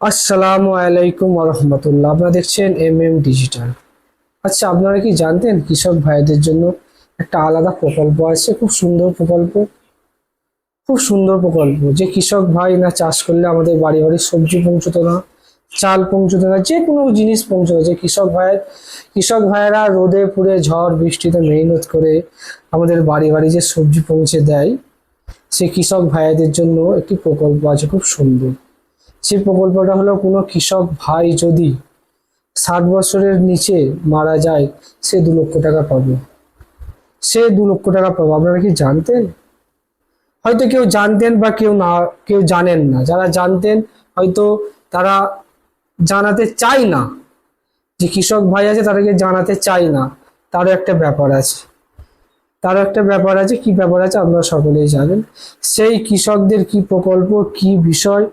আসসালামু আলাইকুম রহমতুল্লাহ আপনারা দেখছেন এম এম ডিজিটাল। আচ্ছা আপনারা কি জানতেন কৃষক ভাইদের জন্য একটা আলাদা প্রকল্প আছে? খুব সুন্দর প্রকল্প। খুব সুন্দর প্রকল্প। যে কৃষক ভাই না, চাষ করলে আমাদের বাড়ি বাড়ি সবজি পৌঁছতো না, চাল পৌঁছতো না, যে কোনো জিনিস পৌঁছতো যে কৃষক ভাইয়ের কৃষক ভাইয়েরা রোদে পুড়ে ঝড়, বৃষ্টিতে মেহনত করে আমাদের বাড়ি বাড়ি যে সবজি পৌঁছে দেয় সেই কৃষক ভাইদের জন্য একটি প্রকল্প আছে। খুব সুন্দর। সেই প্রকল্পটা হলো, কোনো কৃষক ভাই যদি ষাট বছরের নিচে মারা যায়, সে দু লক্ষ টাকা পাবে। সে দু লক্ষ টাকা পাবে। আপনারা কি জানতেন? হয়তো কেউ জানতেন বা কেউ না, কেউ জানেন না। যারা জানতেন, হয়তো তারা জানাতে চায় না। যে কৃষক ভাই আছে, তাদেরকে জানাতে চায় না। তারও একটা ব্যাপার আছে। তারও একটা ব্যাপার আছে। কি ব্যাপার আছে? আপনারা সকলেই জানেন। সেই কৃষকদের কি প্রকল্প, কি বিষয়?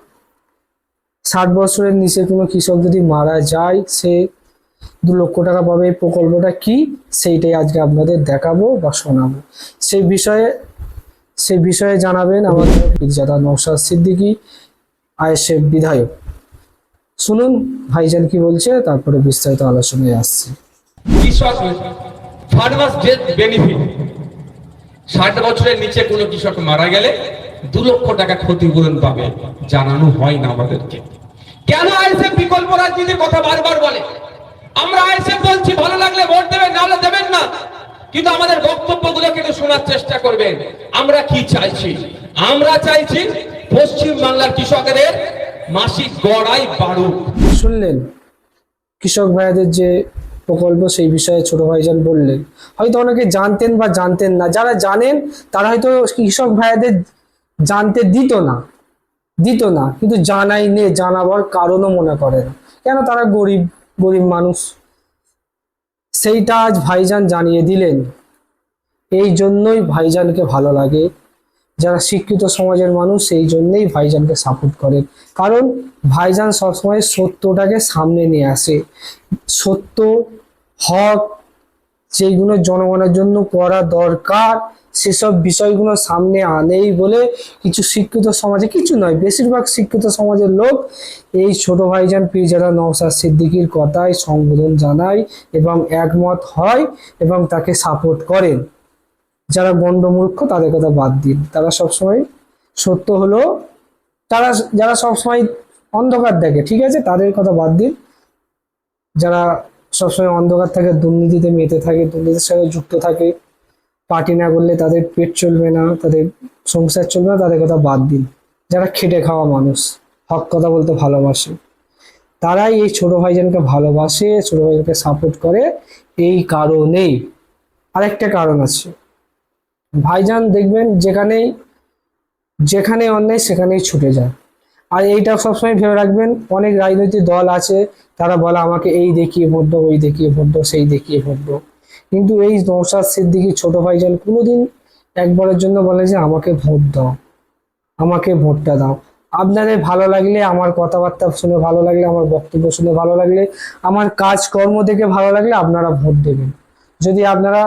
ষাট বছরের নিচে কোনো কৃষক যদি মারা যায়, সে দু লক্ষ টাকা পাবে। এই প্রকল্পটা কি? সেইটাই আজকে আপনাদের দেখাবো বা শোনাবো। সেই বিষয়ে সেই বিষয়ে জানাবেন আমাদের পীরজাদা নৌসাদ সিদ্দিকী, আইএসএফ বিধায়ক। শুনুন, ভাইজান কি বলছে, তারপরে বিস্তারিত আলোচনায় আসছে। কৃষক ষাট বছরের নিচে কোনো কৃষক মারা গেলে দু লক্ষ টাকা ক্ষতিপূরণ পাবে, জানানো হয় না আমাদেরকে। কেন আইএসএফ বিকল্প রাজনীতির কথা বারবার বলে? আমরা আইএসএফ বলছি, ভালো লাগলে ভোট দেবেন নাহলে দেবেন না। কিন্তু আমাদের বক্তব্যগুলো কিন্তু শোনার চেষ্টা করবেন। আমরা কি চাইছি? আমরা চাইছি পশ্চিম বাংলার কৃষকদের মাসিক গড়াই বাড়ুক। শুনলেন? কৃষক ভাইদের যে প্রকল্প, সেই বিষয়ে ছোট ভাইজান বললেন। হয়তো অনেকে জানতেন বা জানতেন না। যারা জানেন, তারা হয়তো কৃষক ভাইদের জানতে দিত না দিত না। কিন্তু জানাই নে, জানাবার কারণও মনে করে না। কেন তারা গরিব গরিব মানুষ? সেইটা আজ ভাইজান জানিয়ে দিলেন। এই জন্যই ভাইজানকে ভালো লাগে। যারা শিক্ষিত সমাজের মানুষ, সেই জন্যই ভাইজানকে সাপোর্ট করেন কারণ ভাইজান সবসময় সত্যটাকে সামনে নিয়ে আসে। সত্য, হক, যেগুলো জনগণের জন্য করা দরকার সেসব বিষয়গুলো সামনে আনেই বলে কিছু শিক্ষিত সমাজে, কিছু নয়, বেশিরভাগ শিক্ষিত সমাজের লোক এই ছোট ভাইজান পীরজাদা নওসাদ সিদ্দিকির কথায় সম্বোধন জানায় এবং একমত হয় এবং তাকে সাপোর্ট করেন। যারা গণ্ডমূর্খ তাদের কথা বাদ দিন। তারা সবসময় সত্য হলো, তারা, যারা সবসময় অন্ধকার দেখে, ঠিক আছে? তাদের কথা বাদ দিন। যারা সবসময় অন্ধকার থাকে, দুর্নীতিতে মেতে থাকে, দুর্নীতির সাথে যুক্ত থাকে পার্টি না করলে তাদের পেট চলবে না, তাদের সংসার চলবে না, তাদের কথা বাদ দিন। যারা খেটে খাওয়া মানুষ, হক কথা বলতে ভালোবাসে। তারাই এই ছোট ভাইজানকে ভালোবাসে, ছোট ভাইজানকে সাপোর্ট করে এই কারণেই। আরেকটা কারণ আছে। ভাইজান দেখবেন যেখানেই, যেখানে অন্যায় সেখানেই ছুটে যায়। আর এইটা সবসময় ভেবে রাখবেন, অনেক রাজনৈতিক দল আছে, তারা বলে, আমাকে এই দেখিয়ে ভোট ওই দেখিয়ে ভোট সেই দেখিয়ে ভোট কিন্তু এই নৌসাদ সিদ্দিকি ছোট ভাইজান কোনোদিন একবারের জন্য বলে যে, আমাকে ভোট দাও, আমাকে ভোটটা দাও। আপনাদের ভালো লাগলে, আমার কথাবার্তা শুনে ভালো লাগলে, আমার বক্তব্য শুনে ভালো লাগলে, আমার কাজকর্ম দেখে ভালো লাগলে আপনারা ভোট দেবেন। যদি আপনারা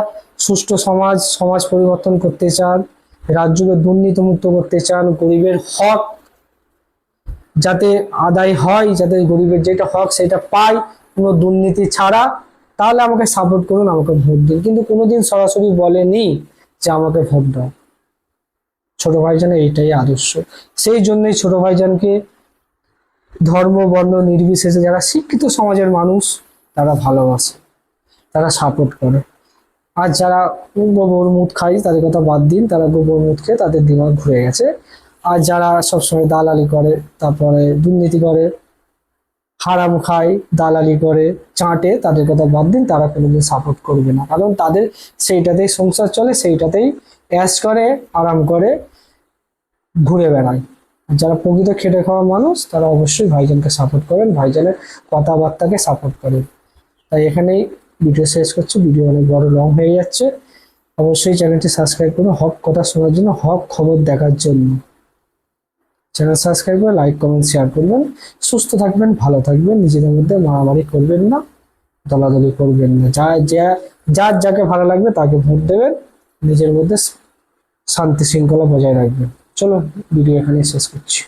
সুষ্ঠু সমাজ সমাজ পরিবর্তন করতে চান, রাজ্যকে দুর্নীতিমুক্ত করতে চান, গরিবের হক যাতে আদায় হয়, যাতে গরিবের যেটা হক সেটা পায়, কোনো দুর্নীতি ছাড়া তাহলে আমাকে সাপোর্ট করুন, আমাকে ভোট দিন। কিন্তু কোনোদিন সরাসরি বলেনি যে আমাকে ভোট দাও। ছোট ভাইজানের এইটাই আদর্শ। সেই জন্যই ছোট ভাইজানকে ধর্ম, বর্ণ, নির্বিশেষে যারা শিক্ষিত সমাজের মানুষ, তারা ভালোবাসে, তারা সাপোর্ট করে। আর যারা গোবর মুদ খায়, তাদের কথা বাদ দিন, তারা গোবর মুদ খেয়ে তাদের দিমাগ ঘুরে গেছে। আর যারা সবসময় দালালি করে, তারপরে দুর্নীতি করে হারাম খায়, দালালি করে, চাটে, তাদের কথা বাদ দিন, তারা কোনোদিন সাপোর্ট করবে না। কারণ তাদের সেইটাতেই সংসার চলে, সেইটাতেই অ্যাশ করে, আরাম করে, ঘুরে বেড়ায়। যারা প্রকৃত খেটে খাওয়া মানুষ, তারা অবশ্যই ভাইজানকে সাপোর্ট করেন, ভাইজানের কথাবার্তাকে সাপোর্ট করেন। তাই এখানেই ভিডিও শেষ করছি। ভিডিও অনেক বড় লং হয়ে যাচ্ছে। অবশ্যই চ্যানেলটি সাবস্ক্রাইব করুন, হক কথা শোনার জন্য, হক খবর দেখার জন্য। চ্যানেল সাবস্ক্রাইব করে লাইক কমেন্ট শেয়ার করবেন। সুস্থ থাকবেন, ভালো থাকবেন, নিজেদের মধ্যে মারামারি করবেন না, দলাদলি করবেন না। যা যা, যার যাকে ভালো লাগবে তাকে ভোট দেবেন, নিজের মধ্যে শান্তি শৃঙ্খলা বজায় রাখবেন। চলো ভিডিও এখানে শেষ করছি।